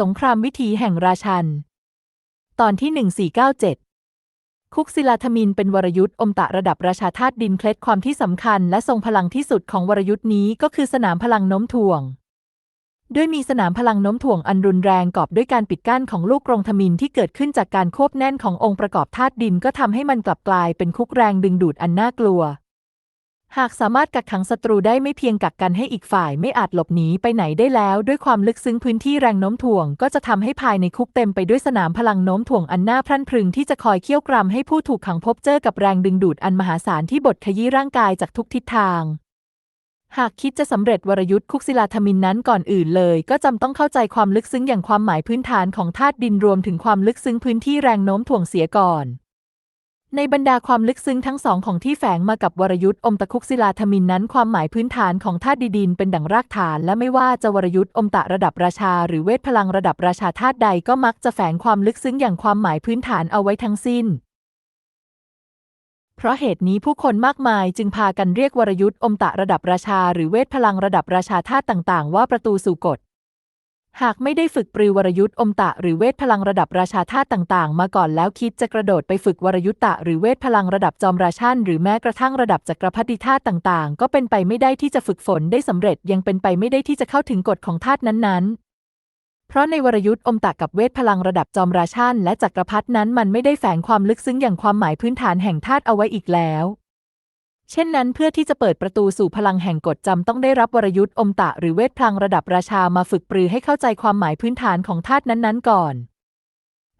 สงครามวิถีแห่งราชัน ตอนที่ 1497 คุกศิลาธมินเป็นวรยุทธ์อมตะระดับราชาธาตุดินเคล็ดความที่สำคัญและทรงพลังที่สุดของวรยุทธ์นี้ก็คือสนามพลังโน้มถ่วง ด้วยมีสนามพลังโน้มถ่วงอันรุนแรงกอบด้วยการปิดกั้นของลูกกรงทมินที่เกิดขึ้นจากการควบแน่นขององค์ประกอบธาตุดินก็ทำให้มันกลับกลายเป็นคุกแรงดึงดูดอันน่ากลัว หากสามารถกักขังศัตรูได้ไม่เพียงกักกันให้อีกฝ่ายไม่อาจหลบหนีไปไหนได้แล้ว ด้วยความลึกซึ้งพื้นที่แรงโน้มถ่วง ก็จะทำให้ภายในคุกเต็มไปด้วยสนามพลังโน้มถ่วงอันน่าพรั่นพรึงที่จะคอยเคี่ยวกรำให้ผู้ถูกขังพบเจอกับแรงดึงดูดอันมหาศาลที่บดขยี้ร่างกายจากทุกทิศทาง หากคิดจะสำเร็จวรยุทธ์คุกศิลาธมินนั้นก่อนอื่นเลย ก็จำต้องเข้าใจความลึกซึ้งอย่างความหมายพื้นฐานของธาตุดินรวมถึงความลึกซึ้งพื้นที่แรงโน้มถ่วงเสียก่อน ในบรรดาความลึกซึ้งทั้งสองของที่แฝงมากับวรยุทธ์อมตะคุกศิลาธมินนั้นความหมายพื้นฐานของธาตุดินเป็นดั่งรากฐาน และไม่ว่าจะวรยุทธ์อมตะระดับราชา หรือเวทพลังระดับราชาธาตุใดก็มักจะแฝงความลึกซึ้งอย่างความหมายพื้นฐานเอาไว้ทั้งสิ้น เพราะเหตุนี้ผู้คนมากมายจึงพากันเรียกวรยุทธ์อมตะระดับราชา หรือเวทพลังระดับราชาธาตุต่าง ๆ ว่าประตูสู่กฎ หากไม่ได้ฝึกปรือวรยุทธ์อมตะหรือเวทพลังระดับราชาธาตุต่างๆ มาก่อนแล้วคิดจะกระโดดไปฝึกวรยุทตะหรือเวทพลังระดับจอมราชันหรือแม้กระทั่งระดับจักรพรรดิธาตุต่างๆ ก็เป็นไปไม่ได้ที่จะฝึกฝนได้สำเร็จยังเป็นไปไม่ได้ที่จะเข้าถึงกฎของธาตุนั้นๆ เพราะในวรยุทธ์อมตะกับเวทพลังระดับจอมราชันและจักรพรรดินั้นมันไม่ได้แฝงความลึกซึ้งอย่างความหมายพื้นฐานแห่งธาตุเอาไว้อีกแล้ว เช่นนั้นเพื่อที่จะเปิดประตูสู่พลังแห่งกฎจำต้องได้รับวรยุทธ์อมตะหรือเวทพลังระดับราชามาฝึกปรือให้เข้าใจความหมายพื้นฐานของธาตุนั้นๆก่อน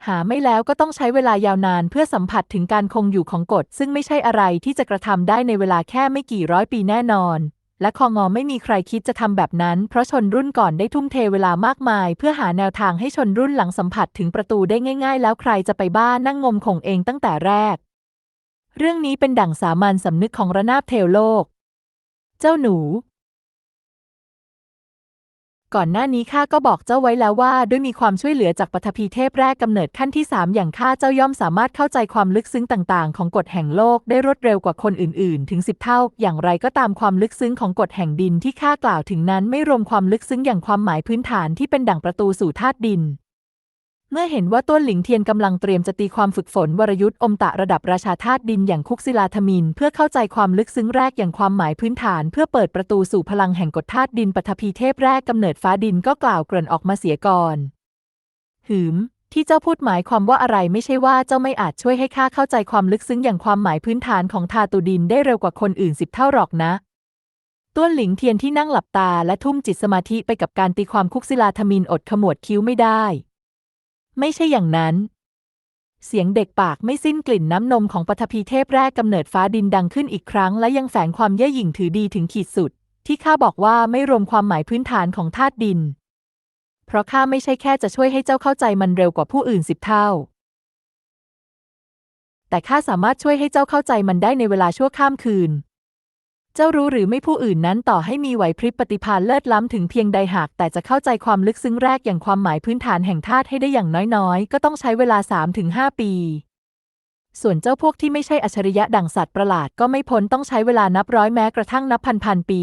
หาไม่แล้วก็ต้องใช้เวลายาวนานเพื่อสัมผัสถึงการคงอยู่ของกฎ ซึ่งไม่ใช่อะไรที่จะกระทำได้ในเวลาแค่ไม่กี่ร้อยปีแน่นอน และคองอไม่มีใครคิดจะทำแบบนั้น เพราะชนรุ่นก่อนได้ทุ่มเทเวลามากมาย เพื่อหาแนวทางให้ชนรุ่นหลังสัมผัสถึงประตูได้ง่าย ๆ แล้วใครจะไปบ้านั่งงมคงเองตั้งแต่แรก เรื่องนี้เป็นดั่งสามัญสำนึกของระนาบเทวโลก เจ้าหนู ก่อนหน้านี้ข้าก็บอกเจ้าไว้แล้วว่า ด้วยมีความช่วยเหลือจากปฐพีเทพแรกกำเนิดขั้นที่สามอย่างข้าเจ้าย่อมสามารถเข้าใจความลึกซึ้งต่างๆ ของกฎแห่งโลกได้รวดเร็วกว่าคนอื่น ๆ ถึงสิบเท่า อย่างไรก็ตามความลึกซึ้งของกฎแห่งดินที่ข้ากล่าวถึงนั้นไม่รวมความลึกซึ้งอย่างความหมายพื้นฐานที่เป็นดั่งประตูสู่ธาตุดิน เมื่อเห็นว่าต้นหลิงเทียนกำลังเตรียมจะตีความฝึกฝนวรยุทธ์อมตะระดับราชาธาตุดินอย่างคุกศิลาธมิน เพื่อเข้าใจความลึกซึ้งแรกอย่างความหมายพื้นฐาน เพื่อเปิดประตูสู่พลังแห่งกฎธาตุดินปฐพีเทพแรกกำเนิดฟ้าดินก็กล่าวเกริ่นออกมาเสียก่อน หืม ที่เจ้าพูดหมายความว่าอะไรไม่ใช่ว่าเจ้าไม่อาจช่วยให้ข้าเข้าใจความลึกซึ้งอย่างความหมายพื้นฐานของธาตุดินได้เร็วกว่าคนอื่นสิบเท่าหรอกนะต้วนหลิงเทียนที่นั่งหลับตาและทุ่มจิตสมาธิไปกับการตีความคุกศิลาธมินอดขมวดคิ้วไม่ได้ ไม่ใช่อย่างนั้น เสียงเด็กปากไม่สิ้นกลิ่นน้ำนมของปฐพีเทพแรกกำเนิดฟ้าดินดังขึ้นอีกครั้ง และยังแฝงความเย่อหยิ่งถือดีถึงขีดสุด ที่ข้าบอกว่าไม่รวมความหมายพื้นฐานของธาตุดิน เพราะข้าไม่ใช่แค่จะช่วยให้เจ้าเข้าใจมันเร็วกว่าผู้อื่นสิบเท่า แต่ข้าสามารถช่วยให้เจ้าเข้าใจมันได้ในเวลาชั่วข้ามคืน เจ้ารู้หรือไม่ผู้อื่นนั้นต่อให้มีไหวพริบปฏิภาณเลิศล้ำถึงเพียงใดหาก แต่จะเข้าใจความลึกซึ้งแรกอย่างความหมายพื้นฐานแห่งธาตุให้ได้อย่างน้อยๆ ก็ต้องใช้เวลา 3-5 ปี ส่วนเจ้าพวกที่ไม่ใช่อัจฉริยะดั่งสัตว์ประหลาดก็ไม่พ้นต้องใช้เวลานับร้อยแม้กระทั่งนับพันพันปี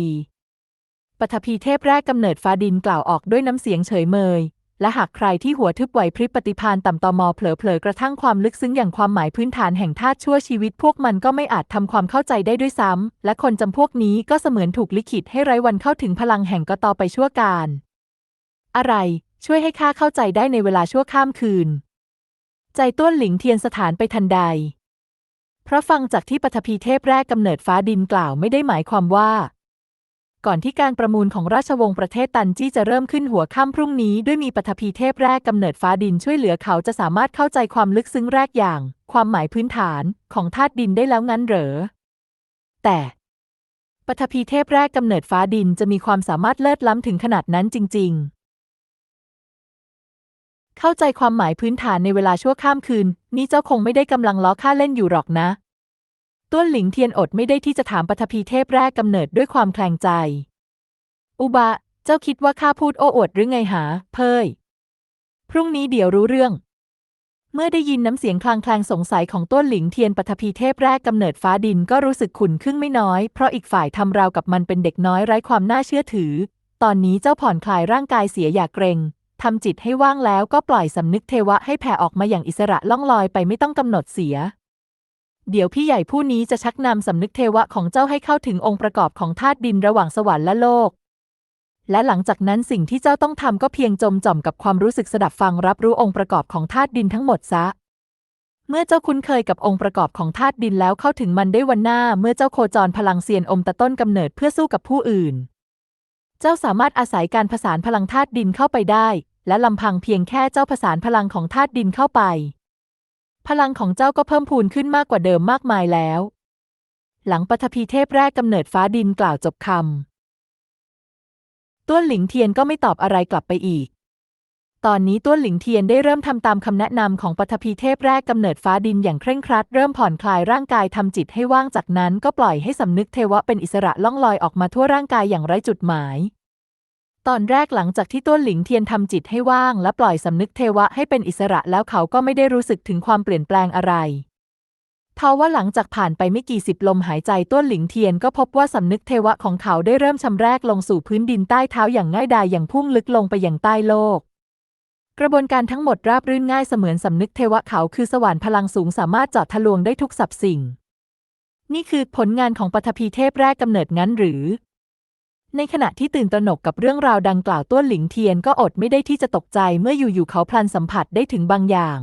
ปฐพีเทพแรกกำเนิดฟ้าดินกล่าวออกด้วยน้ำเสียงเฉยเมย และหากใครที่หัวทึบไหวพริบปฏิภาณต่ำตอมอเผลอๆกระทั่งความลึกซึ้งอย่างความหมายพื้นฐานแห่งธาตุชั่วชีวิตพวกมันก็ไม่อาจทำความเข้าใจได้ด้วยซ้ำ และคนจำพวกนี้ก็เสมือนถูกลิขิตให้ไร้วันเข้าถึงพลังแห่งกตอไปชั่วการ อะไรช่วยให้ข้าเข้าใจได้ในเวลาชั่วข้ามคืน ใจต้วนหลิงเทียนสถานไปทันใด เพราะฟังจากที่ปฐพีเทพแรกกำเนิดฟ้าดินกล่าวไม่ได้หมายความว่า ก่อนที่การประมูลของราชวงศ์ประเทศตันจี้จะเริ่มขึ้นหัวค่ำพรุ่งนี้ด้วยมีปฐพีเทพแรกกำเนิดฟ้าดินช่วยเหลือเขาจะสามารถเข้าใจความลึกซึ้งแรกอย่าง ความหมายพื้นฐานของธาตุดินได้แล้วงั้นเหรอ แต่ปฐพีเทพแรกกำเนิดฟ้าดินจะมีความสามารถเลิศล้ำถึงขนาดนั้นจริง ๆ เข้าใจความหมายพื้นฐานในเวลาชั่วข้ามคืน นี่เจ้าคงไม่ได้กำลังล้อข้าเล่นอยู่หรอกนะ ต้วนหลิงเทียนอดไม่ได้ที่จะถามปฐพีเทพแรกกำเนิดด้วยความแคลงใจ อุบะ เจ้าคิดว่าข้าพูดโอ้อวดหรือไงหา เพยพรุ่งนี้เดี๋ยวรู้เรื่อง เมื่อได้ยินน้ำเสียงคลางแคลงสงสัยของต้วนหลิงเทียนปฐพีเทพแรกกำเนิดฟ้าดินก็รู้สึกขุนขึ้นไม่น้อย เพราะอีกฝ่ายทำราวกับมันเป็นเด็กน้อยไร้ความน่าเชื่อถือ ตอนนี้เจ้าผ่อนคลายร่างกายเสียอย่าเกรงทำจิตให้ว่างแล้วก็ปล่อยสำนึกเทวะให้แผ่ออกมาอย่างอิสระล่องลอยไปไม่ต้องกำหนดเสีย เดี๋ยวพี่ใหญ่ผู้นี้จะชักนำสำนึกเทวะของเจ้าให้เข้าถึงองค์ประกอบของธาตุดินระหว่างสวรรค์และโลก และหลังจากนั้นสิ่งที่เจ้าต้องทำก็เพียงจมจ่อมกับความรู้สึกสดับฟังรับรู้องค์ประกอบของธาตุดินทั้งหมดซะ เมื่อเจ้าคุ้นเคยกับองค์ประกอบของธาตุดินแล้วเข้าถึงมันได้วันหน้า เมื่อเจ้าโคจรพลังเซียนอมตะต้นกำเนิดเพื่อสู้กับผู้อื่น เจ้าสามารถอาศัยการผสานพลังธาตุดินเข้าไปได้ และลำพังเพียงแค่เจ้าผสานพลังของธาตุดินเข้าไป พลังของเจ้าก็เพิ่มพูนขึ้นมากกว่าเดิมมากมายแล้ว หลังปฐพีเทพแรกกำเนิดฟ้าดินกล่าวจบคำต้วนหลิงเทียนก็ไม่ตอบอะไรกลับไปอีก ตอนนี้ต้วนหลิงเทียนได้เริ่มทำตามคำแนะนำของปฐพีเทพแรกกำเนิดฟ้าดินอย่างเคร่งครัด เริ่มผ่อนคลายร่างกายทำจิตให้ว่างจากนั้นก็ปล่อยให้สำนึกเทวะเป็นอิสระล่องลอยออกมาทั่วร่างกายอย่างไร้จุดหมาย ตอนแรกหลังจากที่ต้วนหลิงเทียนทำจิตให้ว่างและปล่อยสำนึกเทวะให้เป็นอิสระแล้วเขาก็ไม่ได้รู้สึกถึงความเปลี่ยนแปลงอะไรทว่าหลังจากผ่านไปไม่กี่สิบลมหายใจต้วนหลิงเทียนก็พบว่าสำนึกเทวะของเขาได้เริ่มชำแรกลงสู่พื้นดินใต้เท้าอย่างง่ายดายอย่างพุ่งลึกลงไปอย่างใต้โลก กระบวนการทั้งหมดราบรื่นง่ายเสมือนสำนึกเทวะเขาคือสวรรค์พลังสูงสามารถเจาะทะลวงได้ทุกสับสิ่ง นี่คือผลงานของปฐพีเทพแรกกำเนิดงั้นหรือ ในขณะที่ตื่นตระหนกกับเรื่องราวดังกล่าวต้วนหลิงเทียนก็อดไม่ได้ที่จะตกใจเมื่ออยู่ๆเขาพลันสัมผัสได้ถึงบางอย่าง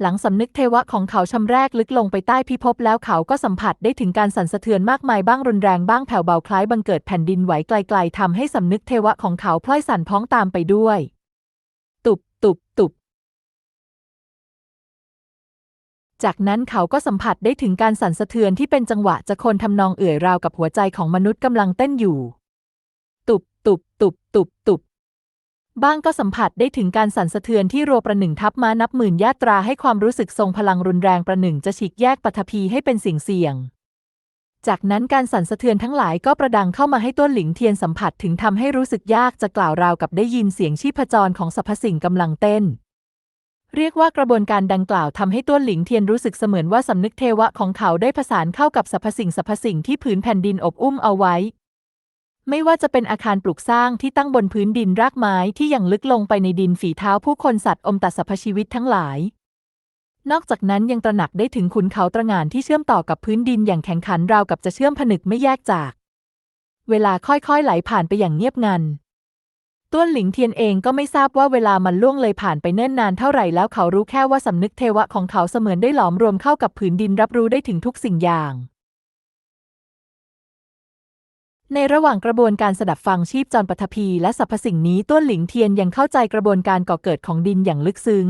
หลังสำนึกเทวะของเขาชำแรกลึกลงไปใต้พิภพแล้วเขาก็สัมผัสได้ถึงการสั่นสะเทือนมากมายบ้างรุนแรงบ้างแผ่วเบาคล้ายบังเกิดแผ่นดินไหวไกล ๆทำให้สำนึกเทวะของเขาพล่อยสั่นพ้องตามไปด้วย ตุบตุบตุบ จากนั้นเขาก็สัมผัสได้ถึงการสั่นสะเทือนที่เป็นจังหวะจะคนทำนองเอื่อยราวกับหัวใจของมนุษย์กำลังเต้นอยู่ ตุบตุบตุบตุบตุบบ้างก็สัมผัสได้ถึงการสั่นสะเทือนที่รัวประหนึ่งทับม้านับหมื่นยาตราให้ความรู้สึกทรงพลังรุนแรงประหนึ่งจะฉีกแยกปฐพีให้เป็นสิ่งเสี่ยง จากนั้นการสั่นสะเทือนทั้งหลายก็ประดังเข้ามาให้ต้นหลิงเทียนสัมผัสถึงทำให้รู้สึกยากจะกล่าวราวกับได้ยินเสียงชีพจรของสรรพสิ่งกำลังเต้น เรียกว่ากระบวนการดังกล่าวทำให้ต้นหลิงเทียนรู้สึกเสมือนว่าสำนึกเทวะของเขาได้ผสานเข้ากับสรรพสิ่งสรรพสิ่งที่ผืนแผ่นดินอบอุ้มเอาไว้ ไม่ว่าจะเป็นอาคารปลูกสร้างที่ตั้งบนพื้นดินรากไม้ที่ยังลึกลงไปในดินฝีเท้าผู้คนสัตว์อมตัดสรรพชีวิตทั้งหลาย นอกจากนั้นยังตระหนักได้ถึงขุนเขาตระหง่านที่เชื่อมต่อกับพื้นดินอย่างแข็งขันราวกับจะเชื่อมผนึกไม่แยกจาก เวลาค่อยๆไหลผ่านไปอย่างเงียบงัน ต้วนหลิงเทียนเองก็ไม่ทราบว่าเวลามันล่วงเลยผ่านไปเนิ่นนานเท่าไหร่แล้วเขารู้แค่ว่าสำนึกเทวะของเขาเสมือนได้หลอมรวมเข้ากับผืนดินรับรู้ได้ถึงทุกสิ่งอย่าง ในระหว่างกระบวนการสดับฟังชีพจรปฐพีและสรรพสิ่งนี้ต้วนหลิงเทียนยังเข้าใจกระบวนการก่อเกิดของดินอย่างลึกซึ้ง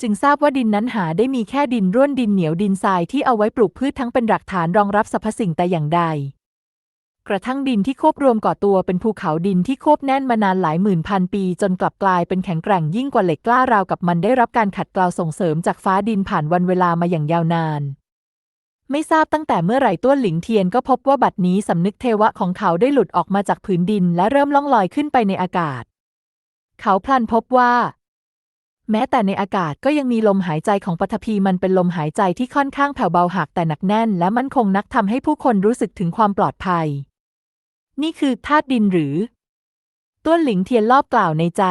จึงทราบว่าดินนั้นหาได้มีแค่ดินร่วนดินเหนียวดินทรายที่เอาไว้ปลูกพืชทั้งเป็นหลักฐานรองรับสรรพสิ่งแต่อย่างใด กระทั่งดินที่ควบรวมก่อตัวเป็นภูเขาดินที่ควบแน่นมานานหลายหมื่นพันปี จนกลับกลายเป็นแข็งแกร่งยิ่งกว่าเหล็กกล้าราวกับมันได้รับการขัดเกลาส่งเสริมจากฟ้าดินผ่านวันเวลามาอย่างยาวนาน ไม่ทราบตั้งแต่เมื่อไหร่ต้วหลิงเทียนก็พบว่าบัดนี้สำนึกเทวะของเขาได้หลุดออกมาจากผืนดินและเริ่มล่องลอยขึ้นไปในอากาศ เขาพลันพบว่า แม้แต่ในอากาศก็ยังมีลมหายใจของปฐพีมันเป็นลมหายใจที่ค่อนข้างแผ่วเบาหักแต่หนักแน่น และมั่นคงนักทำให้ผู้คนรู้สึกถึงความปลอดภัย นี่คือธาตุดินหรือ ต้วนหลิงเทียนรอบกล่าวในใจ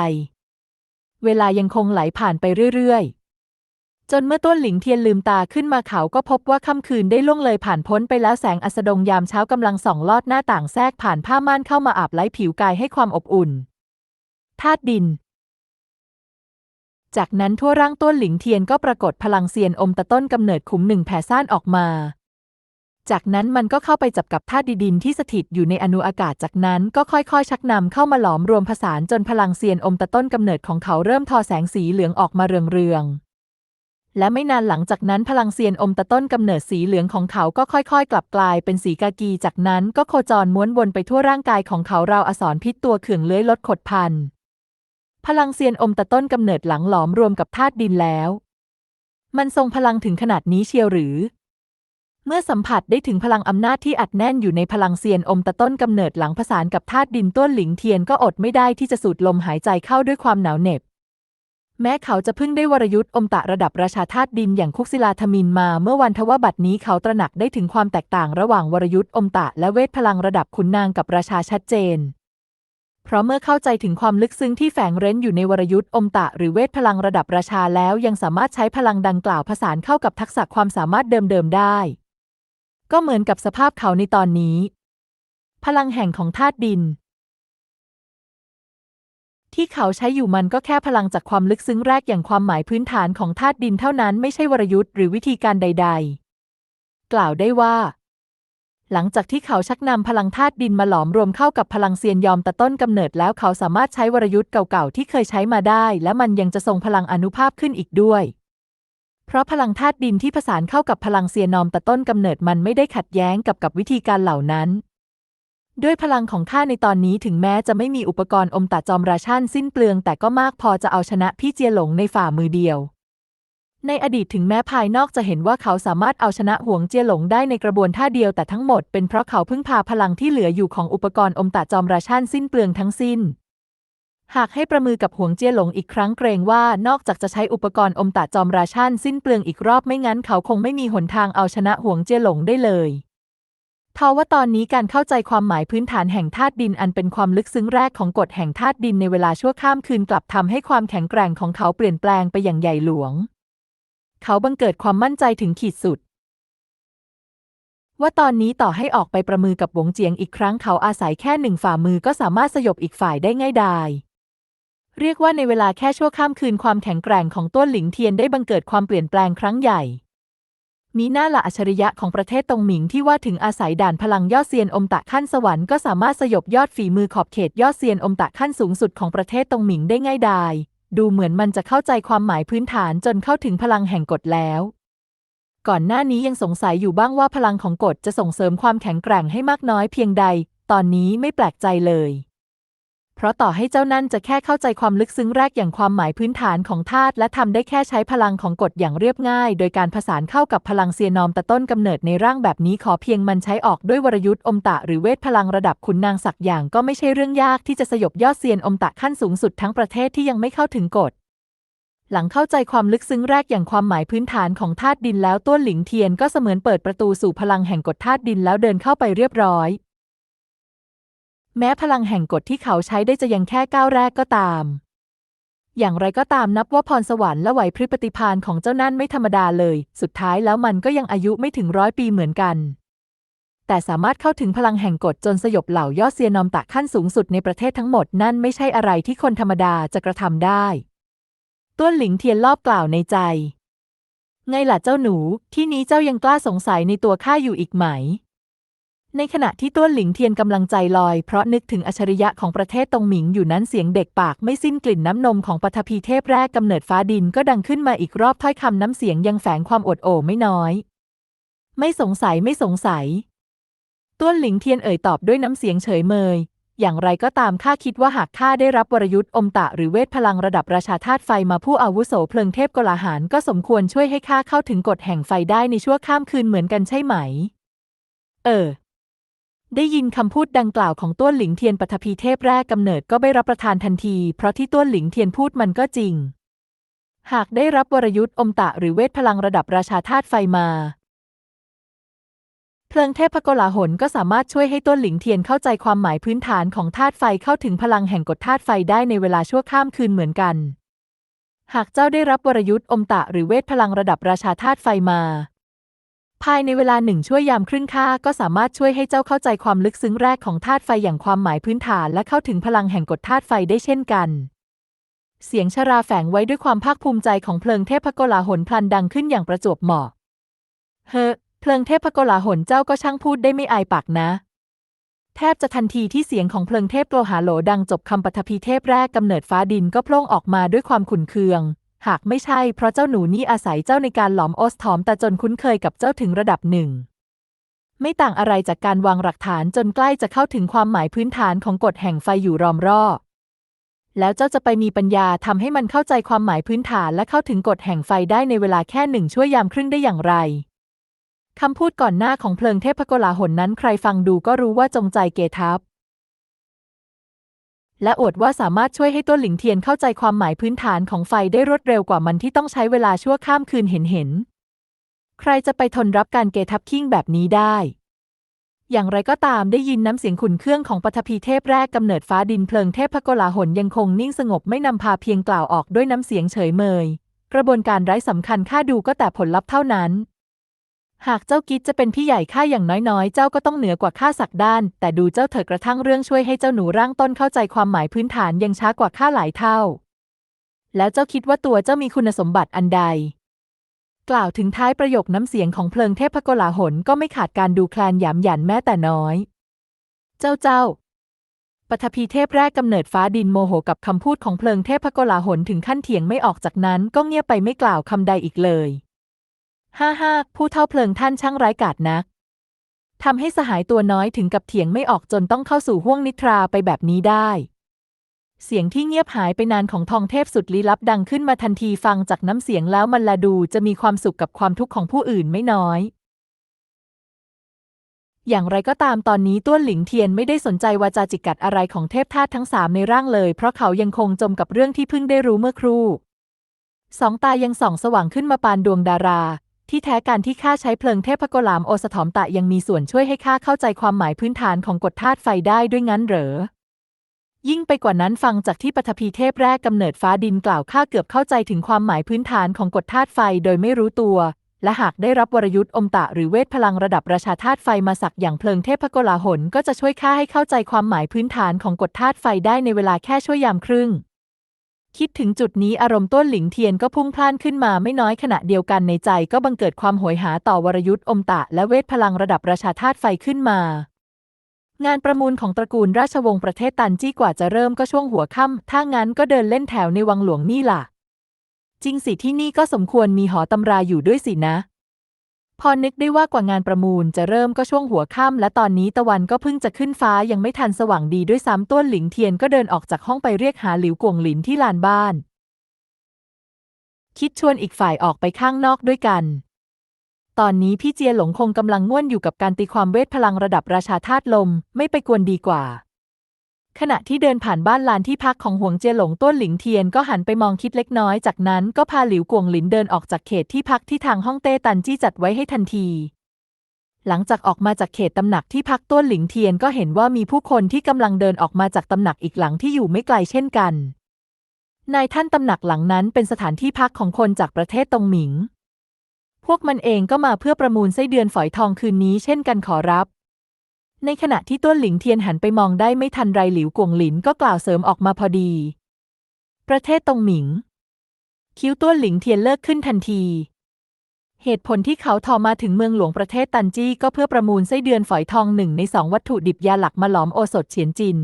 เวลายังคงไหลผ่านไปเรื่อยๆ จนเมื่อต้นหลิงเทียนลืมตาขึ้นมาเขาก็พบว่าค่ำคืนได้ล่วงเลยผ่านพ้นไปแล้วแสงอัสดงยามเช้ากำลังส่องลอดหน้าต่างแทรกผ่านผ้าม่านเข้ามาอาบไล้ผิวกายให้ความอบอุ่นธาตุดิน จากนั้นทั่วร่างต้นหลิงเทียนก็ปรากฏพลังเซียนอมตะต้นกำเนิดขุมหนึ่งแผ่ซ่านออกมา จากนั้นมันก็เข้าไปจับกับธาตุดินที่สถิตอยู่ในอนุอากาศจากนั้นก็ค่อยๆ ชักนำเข้ามาหลอมรวมผสานจนพลังเซียนอมตะต้นกำเนิดของเขาเริ่มทอแสงสีเหลืองออกมาเรืองๆและไม่นานหลังจากนั้นพลังเซียนอมตะต้นกำเนิดสีเหลืองของเขาก็ค่อยๆ กลับกลายเป็นสีกากี จากนั้นก็โคจรม้วนวนไปทั่วร่างกายของเขาราวอสรพิษตัวเขื่องเลื้อยลดขดพัน พลังเซียนอมตะต้นกำเนิดหลังหลอมรวมกับธาตุดินแล้ว มันทรงพลังถึงขนาดนี้เชียวหรือ เมื่อสัมผัสได้ถึงพลังอำนาจที่อัดแน่นอยู่ในพลังเซียนอมตะต้นกำเนิดหลังผสานกับธาตุดินต้นหลิงเทียนก็อดไม่ได้ที่จะสูดลมหายใจเข้าด้วยความหนาวเหน็บ แม้เขาจะพิ่งได้วรยุทธ์อมตะระดับราชาธาตุดินอย่างคุกศิลาธมินมาเมื่อวันทว่าบัดนี้เขาตระหนักได้ถึงความแตกต่างระหว่างวรยุทธ์อมตะและเวทพลังระดับขุนนางกับราชาชัดเจน เพราะเมื่อเข้าใจถึงความลึกซึ้งที่แฝงเร้นอยู่ในวรยุทธ์อมตะหรือเวทพลังระดับราชาแล้วยังสามารถใช้พลังดังกล่าวผสานเข้ากับทักษะความสามารถเดิมๆได้ ก็เหมือนกับสภาพเขาในตอนนี้ พลังแห่งของธาตุดิน ที่เขาใช้อยู่มันก็แค่พลังจากความลึกซึ้งแรกอย่างความหมายพื้นฐานของธาตุดินเท่านั้นไม่ใช่วรยุทธ์หรือวิธีการใด ๆ กล่าวได้ว่า หลังจากที่เขาชักนำพลังธาตุดินมาหลอมรวมเข้ากับพลังเซียนยอมแต่ต้นกำเนิดแล้วเขาสามารถใช้วรยุทธ์เก่าๆที่เคยใช้มาได้ และมันยังจะทรงพลังอนุภาพขึ้นอีกด้วย เพราะพลังธาตุดินที่ผสานเข้ากับพลังเซียนอมแต่ต้นกำเนิดมันไม่ได้ขัดแย้งกับกับวิธีการเหล่านั้น ด้วยพลังของข้าในตอนนี้ถึงแม้จะไม่มีอุปกรณ์อมตะจอมราชันสิ้นเปลือง แต่ก็มากพอจะเอาชนะพี่เจียหลงในฝ่ามือเดียว ในอดีตถึงแม้ภายนอกจะเห็นว่าเขาสามารถเอาชนะห่วงเจียหลงได้ในกระบวนท่าเดียวแต่ทั้งหมดเป็นเพราะเขาพึ่งพาพลังที่เหลืออยู่ของอุปกรณ์อมตะจอมราชันสิ้นเปลืองทั้งสิ้น หากให้ประมือกับหวงเจียหลงอีกครั้งเกรงว่านอกจากจะใช้อุปกรณ์อมตะจอมราชันสิ้นเปลืองอีกรอบไม่งั้นเขาคงไม่มีหนทางเอาชนะหวงเจียหลงได้เลยทว่าตอนนี้การเข้าใจความหมายพื้นฐานแห่งธาตุดินอันเป็นความลึกซึ้งแรกของกฎแห่งธาตุดินในเวลาชั่วข้ามคืนกลับทำให้ความแข็งแกร่งของเขาเปลี่ยนแปลงไปอย่างใหญ่หลวง เขาบังเกิดความมั่นใจถึงขีดสุด ว่าตอนนี้ต่อให้ออกไปประมือกับหวงเจียงอีกครั้งเขาอาศัยแค่หนึ่งฝ่ามือก็สามารถสยบอีกฝ่ายได้ง่ายดาย เรียกว่าในเวลาแค่ชั่วข้ามคืนความแข็งแกร่งของต้นหลิงเทียนได้บังเกิดความเปลี่ยนแปลงครั้งใหญ่ มีหน้าละอัจฉริยะของประเทศตงหมิงที่ว่าถึงอาศัยด่านพลังยอดเซียนอมตะขั้นสวรรค์ก็สามารถสยบยอดฝีมือขอบเขตยอดเซียนอมตะขั้นสูงสุดของประเทศตงหมิงได้ง่ายดาย ดูเหมือนมันจะเข้าใจความหมายพื้นฐานจนเข้าถึงพลังแห่งกฎแล้ว ก่อนหน้านี้ยังสงสัยอยู่บ้างว่าพลังของกฎจะส่งเสริมความแข็งแกร่งให้มากน้อยเพียงใด ตอนนี้ไม่แปลกใจเลย ราะต่อให้เจ้านั่นจะแค่เข้าใจความลึกซึ้งแรกอย่างความหมายพื้นฐานของธาตุและทำได้แค่ใช้พลังของกฎอย่างเรียบง่าย โดยการผสานเข้ากับพลังเซียนอมแต่ต้นกำเนิดในร่างแบบนี้ขอเพียงมันใช้ออกด้วยวรยุทธ์อมตะหรือเวทพลังระดับขุนนางศักอย่างก็ไม่ใช่เรื่องยากที่จะสยบยอดเซียนอมตะขั้นสูงสุดทั้งประเทศที่ยังไม่เข้าถึงกฎหลังเข้าใจความลึกซึ้งแรกอย่างความหมายพื้นฐานของธาตุดินแล้วต้วนหลิงเทียนก็เสมือนเปิดประตูสู่พลังแห่งกฎธาตุดินแล้วเดินเข้าไปเรียบร้อย แม้พลังแห่งกฎที่เขาใช้ได้จะยังแค่ก้าวแรกก็ตาม อย่างไรก็ตามนับว่าพรสวรรค์และไหวพริบปฏิภาณของเจ้านั่นไม่ธรรมดาเลย สุดท้ายแล้วมันก็ยังอายุไม่ถึงร้อยปีเหมือนกัน แต่สามารถเข้าถึงพลังแห่งกฎจนสยบเหล่ายอดเซียนอมตะขั้นสูงสุดในประเทศทั้งหมดนั่นไม่ใช่อะไรที่คนธรรมดาจะกระทำได้ ต้วนหลิงเทียนรอบกล่าวในใจไงล่ะเจ้าหนู ที่นี้เจ้ายังกล้าสงสัยในตัวข้าอยู่อีกไหม ในขณะที่ต้วนหลิงเทียนกำลังใจลอย เพราะนึกถึงอัจฉริยะของประเทศตงหมิงอยู่นั้นเสียงเด็กปากไม่สิ้นกลิ่นน้ำนมของปฐพีเทพแรกกำเนิดฟ้าดินก็ดังขึ้นมาอีกรอบถ้อยคำน้ำเสียงยังแฝงความอดโอไม่น้อย ไม่สงสัยไม่สงสัยต้วนหลิงเทียนเอ่ยตอบด้วยน้ำเสียงเฉยเมย อย่างไรก็ตามข้าคิดว่าหากข้าได้รับวรยุทธ์อมตะหรือเวทพลังระดับราชาธาตุไฟมาผู้อาวุโสเพลิงเทพกลาหารก็สมควรช่วยให้ข้าเข้าถึงกฎแห่งไฟได้ในชั่วข้ามคืนเหมือนกันใช่ไหม เออ ได้ยินคำพูดดังกล่าวของต้วนหลิงเทียนปฐพีเทพแรกกำเนิดก็ไม่รับประทานทันที เพราะที่ต้วนหลิงเทียนพูดมันก็จริง หากได้รับวรยุทธ์อมตะหรือเวทพลังระดับราชาธาตุไฟมา เพลิงเทพกลาหลก็สามารถช่วยให้ต้นหลิงเทียนเข้าใจความหมายพื้นฐานของธาตุไฟเข้าถึงพลังแห่งกฎธาตุไฟได้ในเวลาชั่วข้ามคืนเหมือนกัน หากเจ้าได้รับวรยุทธ์อมตะหรือเวทพลังระดับราชาธาตุไฟมา ภายในเวลาหนึ่งช่วยยามครึ่งค่าก็สามารถช่วยให้เจ้าเข้าใจความลึกซึ้งแรกของธาตุไฟอย่างความหมายพื้นฐานและเข้าถึงพลังแห่งกฎธาตุไฟได้เช่นกัน เสียงชราแฝงไว้ด้วยความภาคภูมิใจของเพลิงเทพกลาหลพลันดังขึ้นอย่างประจวบเหมาะ เฮ้เพลิงเทพกลาหลเจ้าก็ช่างพูดได้ไม่อายปากนะ แทบจะทันทีที่เสียงของเพลิงเทพโลหาโหลดังจบคำปฐพีเทพแรกกำเนิดฟ้าดินก็โพล่งออกมาด้วยความขุ่นเคือง หากไม่ใช่เพราะเจ้าหนูนี่อาศัยเจ้าในการหลอมโอสถอมแต่จนคุ้นเคยกับเจ้าถึงระดับหนึ่ง ไม่ต่างอะไรจากการวางหลักฐานจนใกล้จะเข้าถึงความหมายพื้นฐานของกฎแห่งไฟอยู่รอมรอบแล้วเจ้าจะไปมีปัญญาทำให้มันเข้าใจความหมายพื้นฐานและเข้าถึงกฎแห่งไฟได้ในเวลาแค่หนึ่งชั่วยามครึ่งได้อย่างไร คำพูดก่อนหน้าของเพลิงเทพกลาหลนั้นใครฟังดูก็รู้ว่าจงใจเกทับ และอวดว่าสามารถช่วยให้ต้นหลิงเทียนเข้าใจความหมายพื้นฐานของไฟได้รวดเร็วกว่ามันที่ต้องใช้เวลาชั่วข้ามคืนเห็นเห็น ใครจะไปทนรับการเกทับขิ้งแบบนี้ได้ อย่างไรก็ตามได้ยินน้ำเสียงขุนเครื่องของปฐพีเทพแรกกำเนิดฟ้าดินเพลิงเทพพกลาหลยังคงนิ่งสงบไม่นำพาเพียงกล่าวออกด้วยน้ำเสียงเฉยเมย กระบวนการไร้สำคัญข้าดูก็แต่ผลลัพธ์เท่านั้น หากเจ้ากิจจะเป็นพี่ใหญ่ข้าอย่างน้อยๆ เจ้าก็ต้องเหนือกว่าข้าสักด้าน แต่ดูเจ้าเถิดกระทั่งเรื่องช่วยให้เจ้าหนูร่างต้นเข้าใจความหมายพื้นฐานยังช้ากว่าข้าหลายเท่า แล้วเจ้าคิดว่าตัวเจ้ามีคุณสมบัติอันใด กล่าวถึงท้ายประโยคน้ำเสียงของเพลิงเทพกลาหลก็ไม่ขาดการดูแคลนหยามหยันแม้แต่น้อย เจ้าเจ้าปฐพีเทพแรกกำเนิดฟ้าดินโมโหกับคำพูดของเพลิงเทพกลาหลถึงขั้นเถียงไม่ออกจากนั้นก็เงียบไปไม่กล่าวคำใดอีกเลย ฮ่าฮ่าผู้เท่าเพลิงท่านช่างร้ายกาจนักทำให้สหายตัวน้อยถึงกับเถียงไม่ออกจนต้องเข้าสู่ห้วงนิทราไปแบบนี้ได้ เสียงที่เงียบหายไปนานของทองเทพสุดลี้ลับดังขึ้นมาทันทีฟังจากน้ำเสียงแล้วมันละดูจะมีความสุขกับความทุกข์ของผู้อื่นไม่น้อย อย่างไรก็ตามตอนนี้ต้วนหลิงเทียนไม่ได้สนใจวาจาจิกัดอะไรของเทพทาสทั้งสามในร่างเลย เพราะเขายังคงจมกับเรื่องที่เพิ่งได้รู้เมื่อครู่สองตายังส่องสว่างขึ้นมาปานดวงดารา ที่แท้การที่ข้าใช้เพลิงเทพโกลามโอสถอมตะยังมีส่วนช่วยให้ข้าเข้าใจความหมายพื้นฐานของกฎธาตุไฟได้ด้วยงั้นเหรอ ยิ่งไปกว่านั้นฟังจากที่ปฐพีเทพแรกกำเนิดฟ้าดินกล่าวข้าเกือบเข้าใจถึงความหมายพื้นฐานของกฎธาตุไฟโดยไม่รู้ตัว และหากได้รับวรยุทธ์อมตะหรือเวทพลังระดับราชาธาตุไฟมาสักอย่างเพลิงเทพโกลาหลก็จะช่วยข้าให้เข้าใจความหมายพื้นฐานของกฎธาตุไฟได้ในเวลาแค่ชั่วยามครึ่ง คิดถึงจุดนี้อารมณ์ต้นหลิงเทียนก็พุ่งพล่านขึ้นมาไม่น้อยขณะเดียวกันในใจก็บังเกิดความโหยหาต่อวรยุทธ์อมตะและเวทพลังระดับราชาธาตุไฟขึ้นมา งานประมูลของตระกูลราชวงศ์ประเทศตันจี้กว่าจะเริ่มก็ช่วงหัวค่ำถ้างั้นก็เดินเล่นแถวในวังหลวงนี่ล่ะ จริงสิที่นี่ก็สมควรมีหอตำราอยู่ด้วยสินะ พอนึกได้ว่ากว่างานประมูลจะเริ่มก็ช่วงหัวค่ำและตอนนี้ตะวันก็เพิ่งจะขึ้นฟ้ายังไม่ทันสว่างดีด้วยซ้ำต้นหลิงเทียนก็เดินออกจากห้องไปเรียกหาหลิวกวงหลินที่ลานบ้าน คิดชวนอีกฝ่ายออกไปข้างนอกด้วยกัน ตอนนี้พี่เจียหลงคงกำลังง่วนอยู่กับการตีความเวทพลังระดับราชาธาตุลม ไม่ไปกวนดีกว่า ขณะที่เดินผ่านบ้านลานที่พักของหวงเจียหลงต้นหลิงเทียนก็หันไปมองคิดเล็กน้อยจากนั้นก็พาหลิวกวงหลินเดินออกจากเขตที่พักที่ทางห้องเต้ตันจี้จัดไว้ให้ทันที หลังจากออกมาจากเขตตำหนักที่พักต้นหลิงเทียนก็เห็นว่ามีผู้คนที่กำลังเดินออกมาจากตำหนักอีกหลังที่อยู่ไม่ไกลเช่นกัน นายท่านตำหนักหลังนั้นเป็นสถานที่พักของคนจากประเทศตงหมิง พวกมันเองก็มาเพื่อประมูลไส้เดือนฝอยทองคืนนี้เช่นกันขอรับ ในขณะที่ต้นหลิงเทียนหันไปมองได้ไม่ทันไรหลิวกวงหลินก็กล่าวเสริมออกมาพอดี ประเทศตงหมิง คิ้วต้นหลิงเทียนเลิกขึ้นทันที เหตุผลที่เขาทอมาถึงเมืองหลวงประเทศตันจี้ก็เพื่อประมูลไส้เดือนฝอยทองหนึ่งในสองวัตถุดิบยาหลักมาหลอมโอสถเฉียนจิน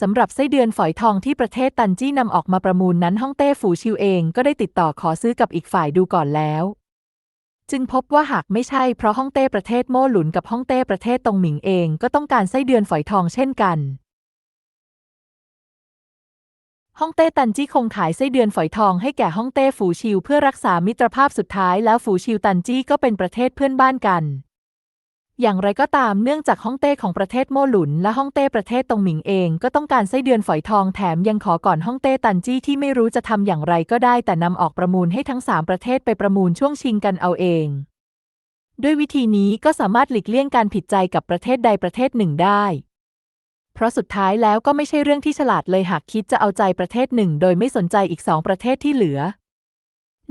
สำหรับไส้เดือนฝอยทองที่ประเทศตันจี้นำออกมาประมูลนั้นฮ่องเต้ฝูชิวเองก็ได้ติดต่อขอซื้อกับอีกฝ่ายดูก่อนแล้ว จึงพบว่าหากไม่ใช่เพราะฮ่องเต้ประเทศโม่หลุนกับฮ่องเต้ประเทศตงหมิงเองก็ต้องการไส้เดือนฝอยทองเช่นกันฮ่องเต้ตันจี้คงขายไส้เดือนฝอยทองให้แก่ฮ่องเต้ฝูชิวเพื่อรักษามิตรภาพสุดท้ายแล้วฝูชิวตันจี้ก็เป็นประเทศเพื่อนบ้านกัน อย่างไรก็ตามเนื่องจากฮ่องเต้ของประเทศโมหลุน และฮ่องเต้ประเทศตงหมิงเองก็ต้องการไส้เดือนฝอยทองแถมยังขอก่อนฮ่องเต้ตันจี้ที่ไม่รู้จะทำอย่างไรก็ได้ แต่นำออกประมูลให้ทั้งสามประเทศไปประมูลช่วงชิงกันเอาเอง ด้วยวิธีนี้ก็สามารถหลีกเลี่ยงการผิดใจกับประเทศใดประเทศหนึ่งได้เพราะสุดท้ายแล้วก็ไม่ใช่เรื่องที่ฉลาดเลยหากคิดจะเอาใจประเทศหนึ่ง โดยไม่สนใจอีกสองประเทศที่เหลือ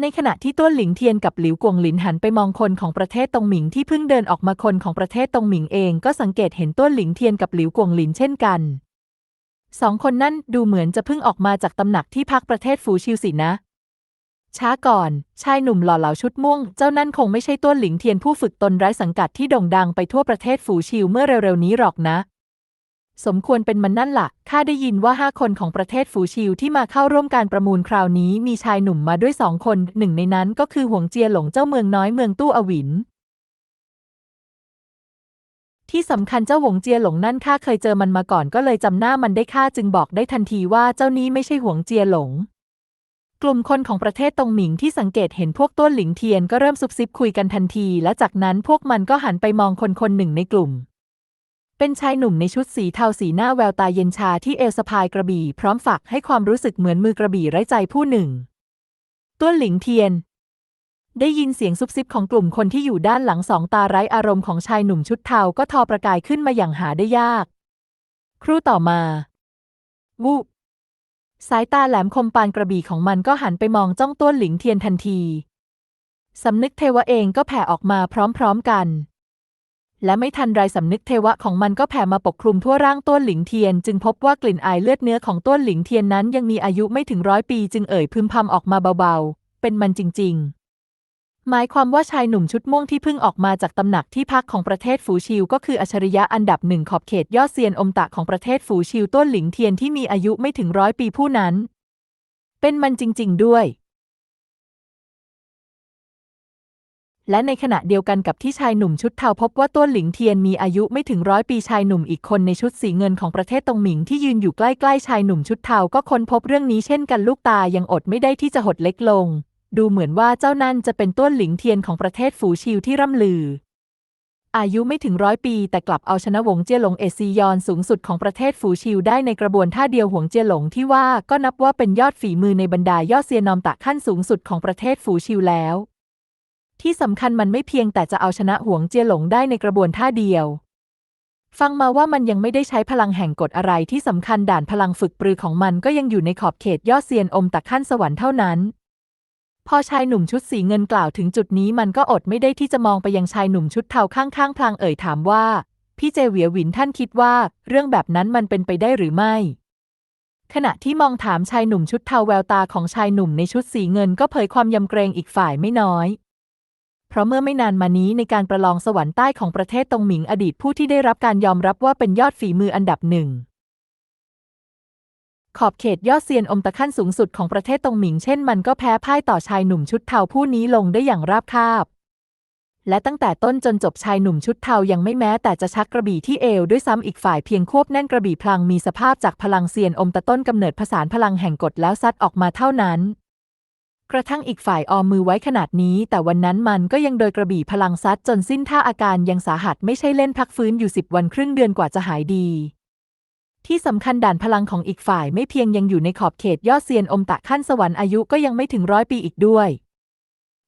ในขณะที่ต้นหลิงเทียนกับหลิวกวงหลินหันไปมองคนของประเทศตงหมิงที่เพิ่งเดินออกมาคนของประเทศตงหมิงเองก็สังเกตเห็นต้นหลิงเทียนกับหลิวกวงหลินเช่นกัน สองคนนั่นดูเหมือนจะเพิ่งออกมาจากตำหนักที่พักประเทศฟูชิวสินะ ช้าก่อน ชายหนุ่มหล่อเหลาชุดม่วง เจ้านั่นคงไม่ใช่ต้นหลิงเทียนผู้ฝึกตนไร้สังกัดที่โด่งดังไปทั่วประเทศฝูชิวเมื่อเร็วๆนี้หรอกนะ สมควรเป็นมันนั่นละ่ะ ข้าได้ยินว่าห้าคนของประเทศฝูชิวที่มาเข้าร่วมการประมูลคราวนี้มีชายหนุ่มมาด้วยสองคน หนึ่งในนั้นก็คือหวงเจียหลงเจ้าเมืองน้อยเมืองตู้อวิน ที่สำคัญเจ้าหวงเจียหลงนั่นข้าเคยเจอมันมาก่อนก็เลยจำหน้ามันได้ข้าจึงบอกได้ทันทีว่าเจ้านี้ไม่ใช่หวงเจียหลง กลุ่มคนของประเทศตงหมิงที่สังเกตเห็นพวกต้นหลิงเทียนก็เริ่มซุบซิบคุยกันทันที และจากนั้นพวกมันก็หันไปมองคนคนหนึ่งในกลุ่ม เป็นชายหนุ่มในชุดสีเทาสีหน้าแววตาเย็นชาที่เอวสะพายกระบี่พร้อมฝักให้ความรู้สึกเหมือนมือกระบี่ไร้ใจผู้หนึ่งต้นหลิงเทียน ได้ยินเสียงซุบซิบของกลุ่มคนที่อยู่ด้านหลังสองตาไร้อารมณ์ของชายหนุ่มชุดเทาก็ทอประกายขึ้นมาอย่างหาได้ยาก ครู่ต่อมา วูบสายตาแหลมคมปานกระบี่ของมันก็หันไปมองจ้องต้วนหลิงเทียนทันที สำนึกเทวะเองก็แผ่ออกมาพร้อมๆกัน และไม่ทันไรสำนึกเทวะของมันก็แผ่มาปกคลุมทั่วร่างต้วนหลิงเทียน จึงพบว่ากลิ่นอายเลือดเนื้อของต้วนหลิงเทียนนั้นยังมีอายุไม่ถึงร้อยปีจึงเอ่ยพึมพำออกมาเบาๆ เป็นมันจริง ๆหมายความว่าชายหนุ่มชุดม่วงที่เพิ่งออกมาจากตำหนักที่พักของประเทศฝูชิว ก็คืออัจฉริยะอันดับหนึ่งขอบเขตยอดเซียนอมตะของประเทศฝูชิวต้วนหลิงเทียนที่มีอายุไม่ถึงร้อยปีผู้นั้น เป็นมันจริง ๆ ด้วย และในขณะเดียวกันกับที่ชายหนุ่มชุดเทาพบว่าต้วนหลิงเทียนมีอายุไม่ถึงร้อยปีชายหนุ่มอีกคนในชุดสีเงินของประเทศตงหมิงที่ยืนอยู่ใกล้ๆชายหนุ่มชุดเทาก็ค้นพบเรื่องนี้เช่นกันลูกตายังอดไม่ได้ที่จะหดเล็กลง ดูเหมือนว่าเจ้านั่นจะเป็นต้วนหลิงเทียนของประเทศฝูชิวที่ร่ำลือ อายุไม่ถึงร้อยปี แต่กลับเอาชนะหวงเจี้ยหลงเอซียอนสูงสุดของประเทศฝูชิวได้ในกระบวนท่าเดียวหวงเจี้ยหลงที่ว่าก็นับว่าเป็นยอดฝีมือในบรรดายอดเซียนอมตะขั้นสูงสุดของประเทศฝูชิวแล้ว ที่สำคัญมันไม่เพียงแต่จะเอาชนะหวงเจียหลงได้ในกระบวนท่าเดียว ฟังมาว่ามันยังไม่ได้ใช้พลังแห่งกฎอะไรที่สำคัญด่านพลังฝึกปรือของมันก็ยังอยู่ในขอบเขตยอดเซียนอมตะขั้นสวรรค์เท่านั้น พอชายหนุ่มชุดสีเงินกล่าวถึงจุดนี้มันก็อดไม่ได้ที่จะมองไปยังชายหนุ่มชุดเทาข้างๆพลางเอ่ยถามว่าพี่เจเวียวินท่านคิดว่าเรื่องแบบนั้นมันเป็นไปได้หรือไม่ขณะที่มองถามชายหนุ่มชุดเทาแววตาของชายหนุ่มในชุดสีเงินก็เผยความยำเกรงอีกฝ่ายไม่น้อย เพราะเมื่อไม่นานมานี้ในการประลองสวรรค์ใต้ของประเทศตงหมิงอดีตผู้ที่ได้รับการยอมรับว่าเป็นยอดฝีมืออันดับหนึ่ง ขอบเขตยอดเซียนอมตะขั้นสูงสุดของประเทศตงหมิงเช่นมันก็แพ้พ่ายต่อชายหนุ่มชุดเทาผู้นี้ลงได้อย่างราบคาบ และตั้งแต่ต้นจนจบชายหนุ่มชุดเทายังไม่แม้แต่จะชักกระบี่ที่เอวด้วยซ้ำอีกฝ่ายเพียงควบแน่นกระบี่พลังมีสภาพจากพลังเซียนอมตะต้นกำเนิดผสานพลังแห่งกฎแล้วซัดออกมาเท่านั้น กระทั่งอีกฝ่ายออมมือไว้ขนาดนี้ แต่วันนั้นมันก็ยังโดยกระบี่พลังซัดจนสิ้นท่าอาการยังสาหัสไม่ใช่เล่นพักฟื้นอยู่สิบวันครึ่งเดือนกว่าจะหายดี ที่สำคัญด่านพลังของอีกฝ่ายไม่เพียงยังอยู่ในขอบเขตยอดเซียนอมตะขั้นสวรรค์อายุก็ยังไม่ถึงร้อยปีอีกด้วย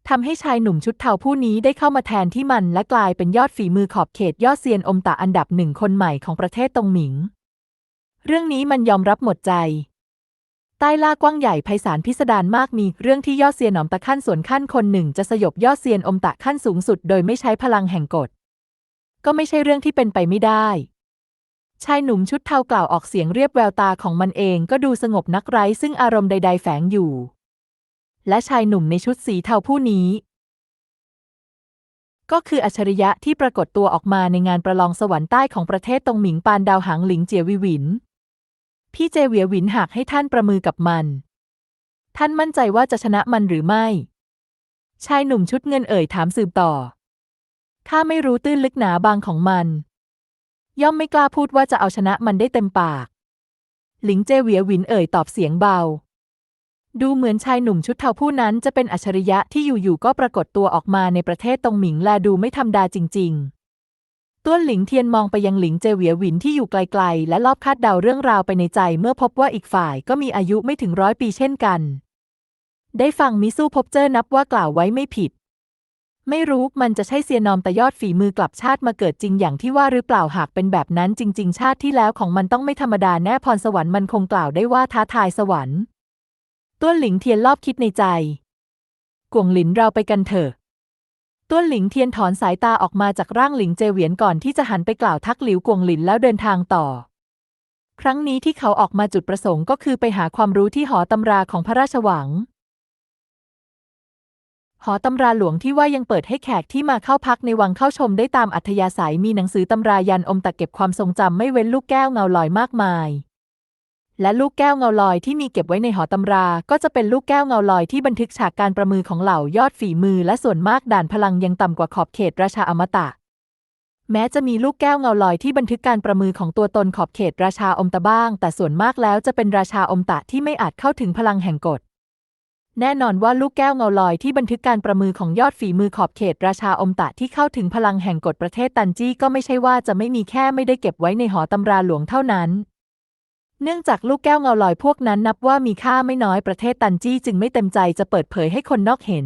ทำให้ชายหนุ่มชุดเทาผู้นี้ได้เข้ามาแทนที่มันและกลายเป็นยอดฝีมือขอบเขตยอดเซียนอมตะอันดับหนึ่งคนใหม่ของประเทศตงหมิง เรื่องนี้มันยอมรับหมดใจ ใต้ล่ากว้างใหญ่ไพศาลพิสดารมากมีเรื่องที่ยอดเซียนอมตะขั้นส่วนขั้นคนหนึ่ง จะสยบยอดเซียนอมตะขั้นสูงสุด โดยไม่ใช้พลังแห่งกฎ ก็ไม่ใช่เรื่องที่เป็นไปไม่ได้ชายหนุ่มชุดเทากล่าวออกเสียงเรียบแววตาของมันเองก็ดูสงบนักไร้ซึ่งอารมณ์ใด ๆ แฝงอยู่ และชายหนุ่มในชุดสีเทาผู้นี้ ก็คืออัจฉริยะที่ปรากฏตัวออกมาในงานประลองสวรรค์ใต้ของประเทศตรงหมิงปานดาวหางหลิงเจียวิหวิน พี่เจเวียหวินหากให้ท่านประมือกับมัน ท่านมั่นใจว่าจะชนะมันหรือไม่ ชายหนุ่มชุดเงินเอ่ยถามสืบต่อ ข้าไม่รู้ตื้นลึกหนาบางของมัน ย่อมไม่กล้าพูดว่าจะเอาชนะมันได้เต็มปาก หลิงเจเวียหวินเอ่ยตอบเสียงเบา ดูเหมือนชายหนุ่มชุดเทาผู้นั้นจะเป็นอัจฉริยะที่อยู่ๆก็ปรากฏตัวออกมาในประเทศตงหมิงและดูไม่ธรรมดาจริง ๆ ต้วนหลิงเทียนมองไปยังหลิงเจเวียหวินที่อยู่ไกลๆ และรอบคาดเดาเรื่องราวไปในใจเมื่อพบว่าอีกฝ่ายก็มีอายุไม่ถึงร้อยปีเช่นกัน ได้ฟังมิสู้พบเจอนับว่ากล่าวไว้ไม่ผิด ไม่รู้มันจะใช่เซียนอมแต่ยอดฝีมือกลับชาติมาเกิดจริงอย่างที่ว่าหรือเปล่าหากเป็นแบบนั้นจริง ๆ ชาติที่แล้วของมันต้องไม่ธรรมดาแน่พรสวรรค์มันคงกล่าวได้ว่าท้าทายสวรรค์ต้วนหลิงเทียนรอบคิดในใจกวงหลินเราไปกันเถอะ ต้วนหลิงเทียนถอนสายตาออกมาจากร่างหลิงเจเหวียนก่อนที่จะหันไปกล่าวทักหลิวกวงหลินแล้วเดินทางต่อ ครั้งนี้ที่เขาออกมาจุดประสงค์ก็คือไปหาความรู้ที่หอตำราของพระราชวัง หอตำราหลวงที่ว่ายังเปิดให้แขกที่มาเข้าพักในวังเข้าชมได้ตามอัธยาศัยมีหนังสือตำรายันอมตะเก็บความทรงจำไม่เว้นลูกแก้วเงาลอยมากมาย และลูกแก้วเงาลอยที่มีเก็บไว้ในหอตำรา ก็จะเป็นลูกแก้วเงาลอยที่บันทึกฉากการประมือของเหล่ายอดฝีมือ และส่วนมากด่านพลังยังต่ำกว่าขอบเขตราชาอมตะ แม้จะมีลูกแก้วเงาลอยที่บันทึกการประมือของตัวตนขอบเขตราชาอมตะบ้าง แต่ส่วนมากแล้วจะเป็นราชาอมตะที่ไม่อาจเข้าถึงพลังแห่งกฎแน่นอนว่าลูกแก้วเงาลอยที่บันทึกการประมือของยอดฝีมือขอบเขตราชาอมตะที่เข้าถึงพลังแห่งกฎประเทศตันจี้ก็ไม่ใช่ว่าจะไม่มีแค่ไม่ได้เก็บไว้ในหอตำราหลวงเท่านั้น เนื่องจากลูกแก้วเงาลอยพวกนั้นนับว่ามีค่าไม่น้อยประเทศตันจี้จึงไม่เต็มใจจะเปิดเผยให้คนนอกเห็น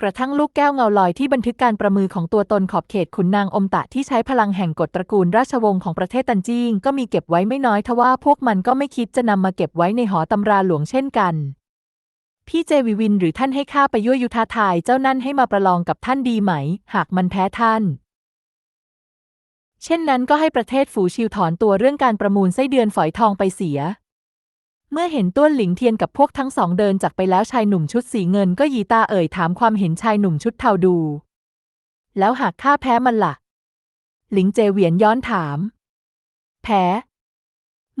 กระทั่งลูกแก้วเงาลอยที่บันทึกการประมือของตัวตนขอบเขตขุนนางอมตะที่ใช้พลังแห่งกฎตระกูลราชวงศ์ของประเทศตันจีงก็มีเก็บไว้ไม่น้อยทว่าพวกมันก็ไม่คิดจะนำมาเก็บไว้ในหอตำราหลวงเช่นกันพี่เจวิวินหรือท่านให้ข้าไปยั่วยุท้าทายเจ้านั่นให้มาประลองกับท่านดีไหม หากมันแพ้ท่าน เช่นนั้นก็ให้ประเทศฝูชิวถอนตัวเรื่องการประมูลไส้เดือนฝอยทองไปเสีย เมื่อเห็นต้วนหลิงเทียนกับพวกทั้งสองเดินจากไปแล้วชายหนุ่มชุดสีเงินก็ยีตาเอ่ยถามความเห็นชายหนุ่มชุดเทาดู แล้วหากข้าแพ้มันล่ะ หลิงเจเหวียนย้อนถาม แพ้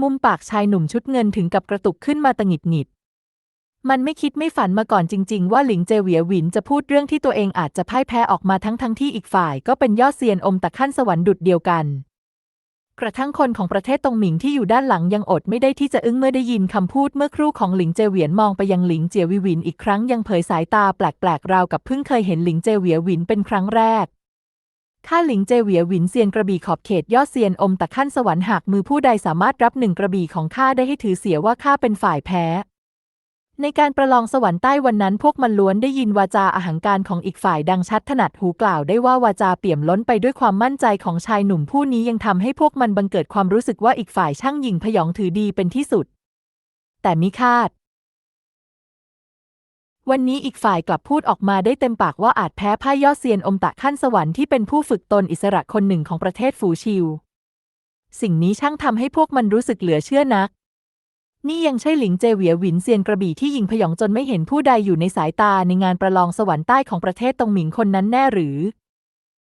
มุมปากชายหนุ่มชุดเงินถึงกับกระตุกขึ้นมาตะหงิดหงิด มันไม่คิดไม่ฝันมาก่อนจริง ๆ ว่าหลิงเจเวียหวินจะพูดเรื่องที่ตัวเองอาจจะพ่ายแพ้ออกมาทั้งทั้งที่อีกฝ่ายก็เป็นยอดเซียนอมตะขั้นสวรรค์ดุดเดียวกัน กระทั่งคนของประเทศตงหมิงที่อยู่ด้านหลังยังอดไม่ได้ที่จะอึ้งเมื่อได้ยินคำพูดเมื่อครู่ของหลิงเจเวียนมองไปยังหลิงเจียวิวินอีกครั้งยังเผยสายตาแปลกๆราวกับเพิ่งเคยเห็นหลิงเจเวียหวินเป็นครั้งแรกข้าหลิงเจเวียหวินเซียนกระบี่ขอบเขตยอดเซียนอมตะขั้นสวรรค์หากมือผู้ใดสามารถรับหนึ่งกระบี่ของข้าได้ให้ถือเสียว่าข้าเป็นฝ่ายแพ้ ในการประลองสวรรค์ใต้วันนั้นพวกมันล้วนได้ยินวาจาอาหังการของอีกฝ่ายดังชัดถนัดหูกล่าวได้ว่าวาจาเปี่ยมล้นไปด้วยความมั่นใจของชายหนุ่มผู้นี้ยังทำให้พวกมันบังเกิดความรู้สึกว่าอีกฝ่ายช่างหยิ่งพยองถือดีเป็นที่สุด แต่มิคาด วันนี้อีกฝ่ายกลับพูดออกมาได้เต็มปากว่าอาจแพ้พ่ายยอดเซียนอมตะขั้นสวรรค์ที่เป็นผู้ฝึกตนอิสระคนหนึ่งของประเทศฝูชิว สิ่งนี้ช่างทำให้พวกมันรู้สึกเหลือเชื่อนัก นี่ยังใช่หลิงเจเหวียหวินเซียนกระบี่ที่ยิงพยองจนไม่เห็นผู้ใดอยู่ในสายตาในงานประลองสวรรค์ใต้ของประเทศตงหมิงคนนั้นแน่หรือ